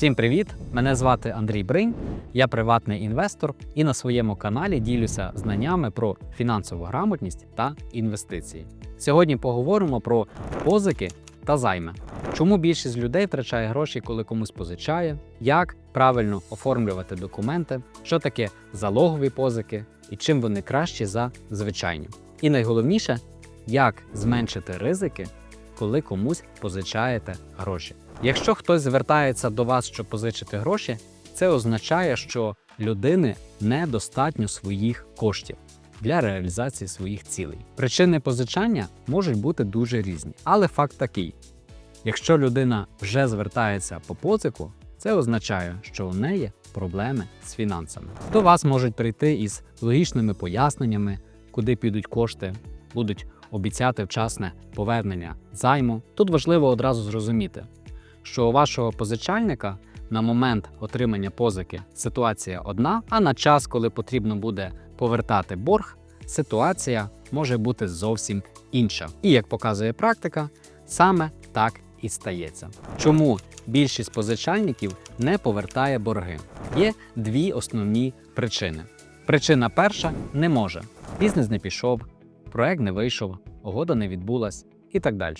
Всім привіт! Мене звати Андрій Бринь, я приватний інвестор і на своєму каналі ділюся знаннями про фінансову грамотність та інвестиції. Сьогодні поговоримо про позики та займи. Чому більшість людей втрачає гроші, коли комусь позичає, як правильно оформлювати документи, що таке залогові позики і чим вони кращі за звичайні. І найголовніше, як зменшити ризики, коли комусь позичаєте гроші. Якщо хтось звертається до вас, щоб позичити гроші, це означає, що людини недостатньо своїх коштів для реалізації своїх цілей. Причини позичання можуть бути дуже різні, але факт такий: якщо людина вже звертається по позику, це означає, що у неї проблеми з фінансами. До вас можуть прийти із логічними поясненнями, куди підуть кошти, будуть обіцяти вчасне повернення займу. Тут важливо одразу зрозуміти, що у вашого позичальника на момент отримання позики ситуація одна, а на час, коли потрібно буде повертати борг, ситуація може бути зовсім інша. І як показує практика, саме так і стається. Чому більшість позичальників не повертає борги? Є дві основні причини. Причина перша не може. Бізнес не пішов, проект не вийшов, угода не відбулась і так далі.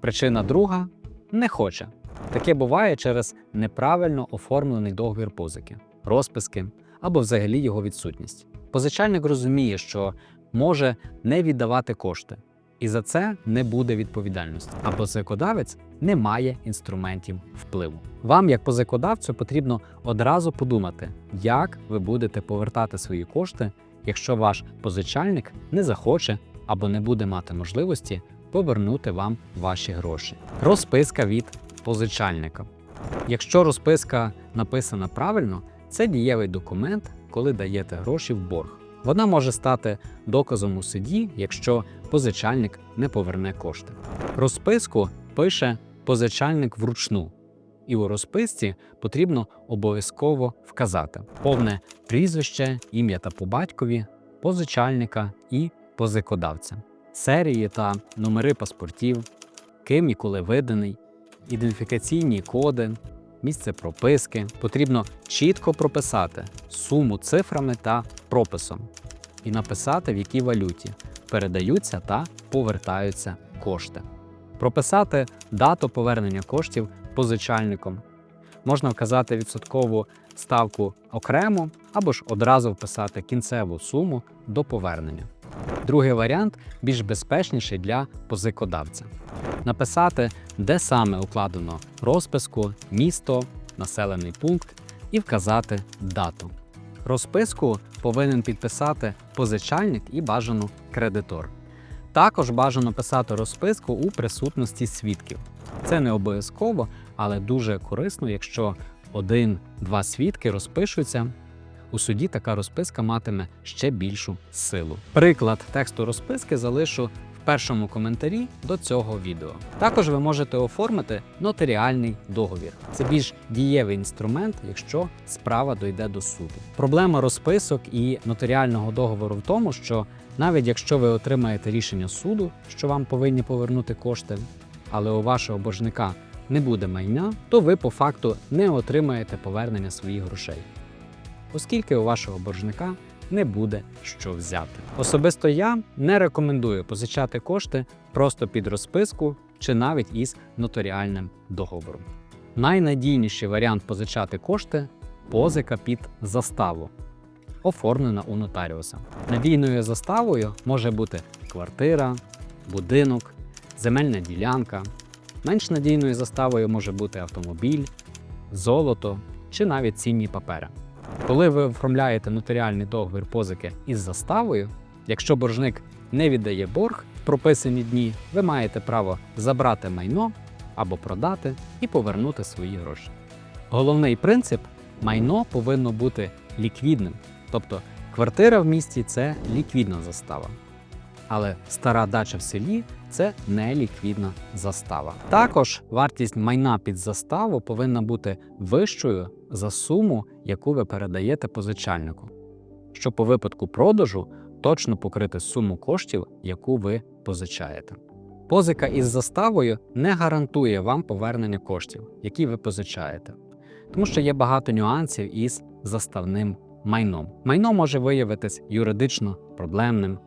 Причина друга не хоче. Таке буває через неправильно оформлений договір позики, розписки або взагалі його відсутність. Позичальник розуміє, що може не віддавати кошти, і за це не буде відповідальності. А позикодавець не має інструментів впливу. Вам, як позикодавцю, потрібно одразу подумати, як ви будете повертати свої кошти, якщо ваш позичальник не захоче або не буде мати можливості повернути вам ваші гроші. Розписка від позичальника. Якщо розписка написана правильно, це дієвий документ, коли даєте гроші в борг. Вона може стати доказом у суді, якщо позичальник не поверне кошти. Розписку пише позичальник вручну, і у розписці потрібно обов'язково вказати повне прізвище, ім'я та по батькові, позичальника і позикодавця, серії та номери паспортів, ким і коли виданий, ідентифікаційні коди, місце прописки. Потрібно чітко прописати суму цифрами та прописом і написати, в якій валюті передаються та повертаються кошти. Прописати дату повернення коштів позичальником. Можна вказати відсоткову ставку окремо або ж одразу вписати кінцеву суму до повернення. Другий варіант більш безпечніший для позикодавця. Написати, де саме укладено розписку, місто, населений пункт і вказати дату. Розписку повинен підписати позичальник і бажано кредитор. Також бажано писати розписку у присутності свідків. Це не обов'язково, але дуже корисно, якщо один-два свідки розпишуться. У суді така розписка матиме ще більшу силу. Приклад тексту розписки залишу першому коментарі до цього відео. Також ви можете оформити нотаріальний договір. Це більш дієвий інструмент, якщо справа дойде до суду. Проблема розписок і нотаріального договору в тому, що навіть якщо ви отримаєте рішення суду, що вам повинні повернути кошти, але у вашого боржника не буде майна, то ви по факту не отримаєте повернення своїх грошей оскільки у вашого боржника не буде що взяти. Особисто я не рекомендую позичати кошти просто під розписку чи навіть із нотаріальним договором. Найнадійніший варіант позичати кошти позика під заставу, оформлена у нотаріуса. Надійною заставою може бути квартира, будинок, земельна ділянка. Менш надійною заставою може бути автомобіль, золото чи навіть цінні папери. Коли ви оформляєте нотаріальний договір позики із заставою, якщо боржник не віддає борг в прописані дні, ви маєте право забрати майно або продати і повернути свої гроші. Головний принцип майно повинно бути ліквідним, тобто квартира в місті це ліквідна застава. Але стара дача в селі це не ліквідна застава. Також вартість майна під заставу повинна бути вищою за суму, яку ви передаєте позичальнику, щоб у випадку продажу точно покрити суму коштів, яку ви позичаєте. Позика із заставою не гарантує вам повернення коштів, які ви позичаєте. тому що є багато нюансів із заставним майном. Майно може виявитись юридично проблемним.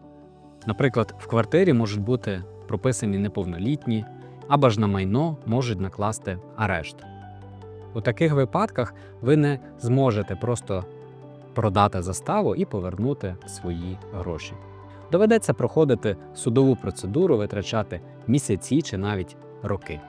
Наприклад, в квартирі можуть бути прописані неповнолітні, або ж на майно можуть накласти арешт. У таких випадках ви не зможете просто продати заставу і повернути свої гроші. Доведеться проходити судову процедуру, витрачати місяці чи навіть роки.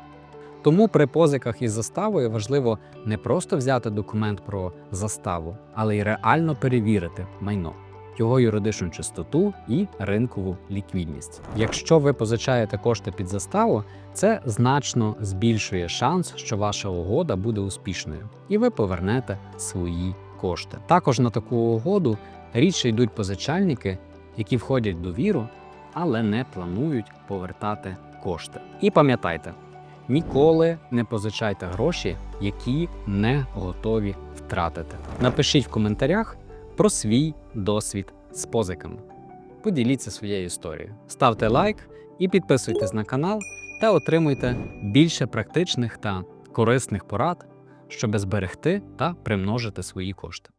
Тому при позиках із заставою важливо не просто взяти документ про заставу, але й реально перевірити майно, його юридичну чистоту і ринкову ліквідність. Якщо ви позичаєте кошти під заставу, це значно збільшує шанс, що ваша угода буде успішною, і ви повернете свої кошти. Також на таку угоду рідше йдуть позичальники, які входять в довіру, але не планують повертати кошти. І пам'ятайте, ніколи не позичайте гроші, які не готові втратити. Напишіть в коментарях про свій досвід з позиками. Поділіться своєю історією. Ставте лайк і підписуйтесь на канал та отримуйте більше практичних та корисних порад, щоб зберегти та примножити свої кошти.